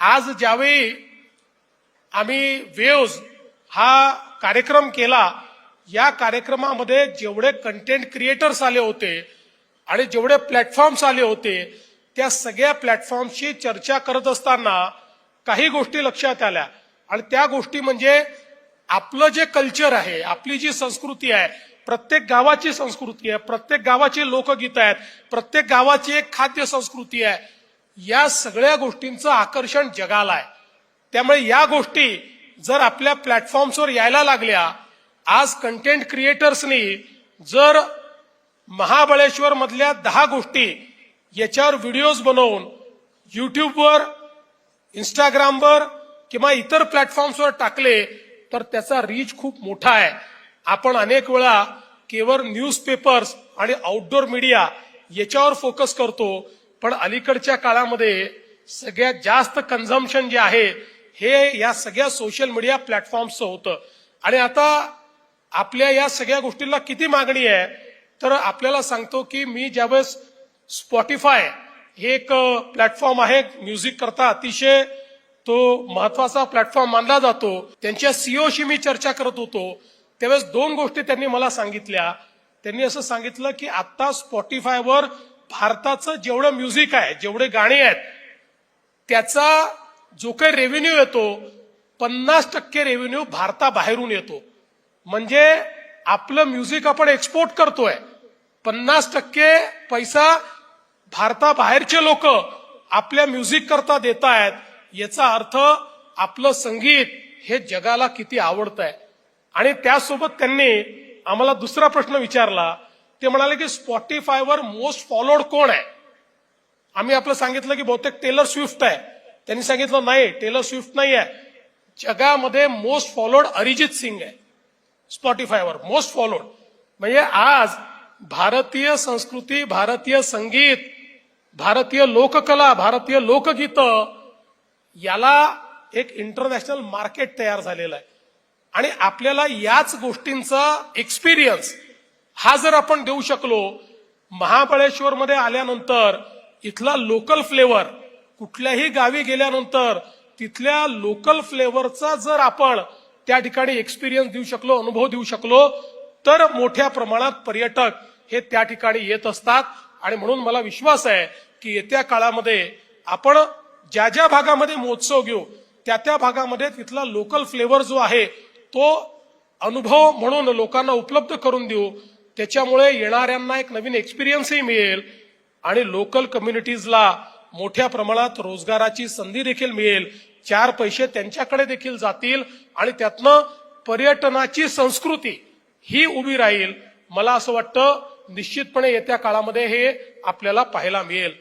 आज ज्यावेळी आम्ही वेव्ज हा कार्यक्रम केला या कार्यक्रमामध्ये जेवढे कंटेंट क्रिएटर्स आले होते आणि जेवढे प्लॅटफॉर्म्स आले होते त्या सगळ्या प्लॅटफॉर्मशी चर्चा करत असताना काही गोष्टी लक्षात आल्या. आणि त्या गोष्टी म्हणजे आपलं जे कल्चर आहे आपली जी संस्कृती आहे प्रत्येक गावाची संस्कृती आहे प्रत्येक गावाची लोकगीतं आहेत प्रत्येक गावाची एक खाद्य संस्कृती आहे या सगळ्या गोष्टींचं आकर्षण जगाला आहे. त्यामुळे या गोष्टी जर आपल्या प्लॅटफॉर्म्सवर यायला लागल्या आज कंटेंट क्रिएटर्सनी जर महाबळेश्वर मधल्या दहा गोष्टी याच्यावर व्हिडिओज बनवून युट्यूबवर इंस्टाग्रामवर किंवा इतर प्लॅटफॉर्म्सवर टाकले तर त्याचा रीच खूप मोठा आहे. आपण अनेक वेळा केवळ न्यूजपेपर्स आणि आउटडोर मीडिया याच्यावर फोकस करतो. पण अलीकडच्या काळामध्ये सगळ्यात जास्त कन्झम्पशन जे आहे हे या सगळ्या सोशल मीडिया प्लॅटफॉर्मचं होतं. आणि आता आपल्या या सगळ्या गोष्टीला किती मागणी आहे तर आपल्याला सांगतो की मी ज्यावेळेस स्पॉटीफाय हे एक प्लॅटफॉर्म आहे म्युझिक करता अतिशय तो महत्त्वाचा प्लॅटफॉर्म मानला जातो. त्यांच्या सीओशी मी चर्चा करत होतो. त्यावेळेस दोन गोष्टी त्यांनी मला सांगितल्या. त्यांनी असं सांगितलं की आता स्पॉटीफायवर भारताचं जेवढं म्युझिक आहे जेवढे गाणे आहेत त्याचा जो काही रेव्हेन्यू येतो पन्नास टक्के रेव्हेन्यू भारताबाहेरून येतो. म्हणजे आपलं म्युझिक आपण एक्सपोर्ट करतोय पन्नास टक्के पैसा भारताबाहेरचे लोक आपल्या म्युझिक करता देत आहेत याचा अर्थ आपलं संगीत हे जगाला किती आवडत आहे आणि त्यासोबत त्यांनी आम्हाला दुसरा प्रश्न विचारला ते म्हणाले की स्पॉटीफायवर मोस्ट फॉलोड कोण आहे? आम्ही आपलं सांगितलं की बहुतेक टेलर स्विफ्ट आहे. त्यांनी सांगितलं नाही टेलर स्विफ्ट नाही आहे. जगामध्ये मोस्ट फॉलोड अरिजित सिंग आहे. स्पॉटीफायवर मोस्ट फॉलोड. म्हणजे आज भारतीय संस्कृती भारतीय संगीत भारतीय लोककला भारतीय लोकगीतं याला एक इंटरनॅशनल मार्केट तयार झालेलं आहे. आणि आपल्याला याच गोष्टींचा एक्सपिरियन्स हा जर आपण देऊ शकलो महाबळेश्वर मध्ये आल्यानंतर इथला लोकल फ्लेवर कुठल्याही गावी गेल्यानंतर तिथल्या लोकल फ्लेवरचा जर आपण त्या ठिकाणी एक्सपिरियन्स देऊ शकलो अनुभव देऊ शकलो तर मोठ्या प्रमाणात पर्यटक हे त्या ठिकाणी येत असतात. आणि म्हणून मला विश्वास आहे की येत्या काळामध्ये आपण ज्या ज्या भागामध्ये महोत्सव घेऊ त्या त्या भागामध्ये तिथला लोकल फ्लेवर जो आहे तो अनुभव म्हणून लोकांना उपलब्ध करून देऊ. त्याच्यामुळे येणाऱ्यांना एक नवीन एक्सपिरियन्सही मिळेल आणि लोकल कम्युनिटीजला मोठ्या प्रमाणात रोजगाराची संधी देखील मिळेल. चार पैसे त्यांच्याकडे देखील जातील आणि त्यातनं पर्यटनाची संस्कृती ही उभी राहील. मला असं वाटतं निश्चितपणे येत्या काळामध्ये हे आपल्याला पाहायला मिळेल.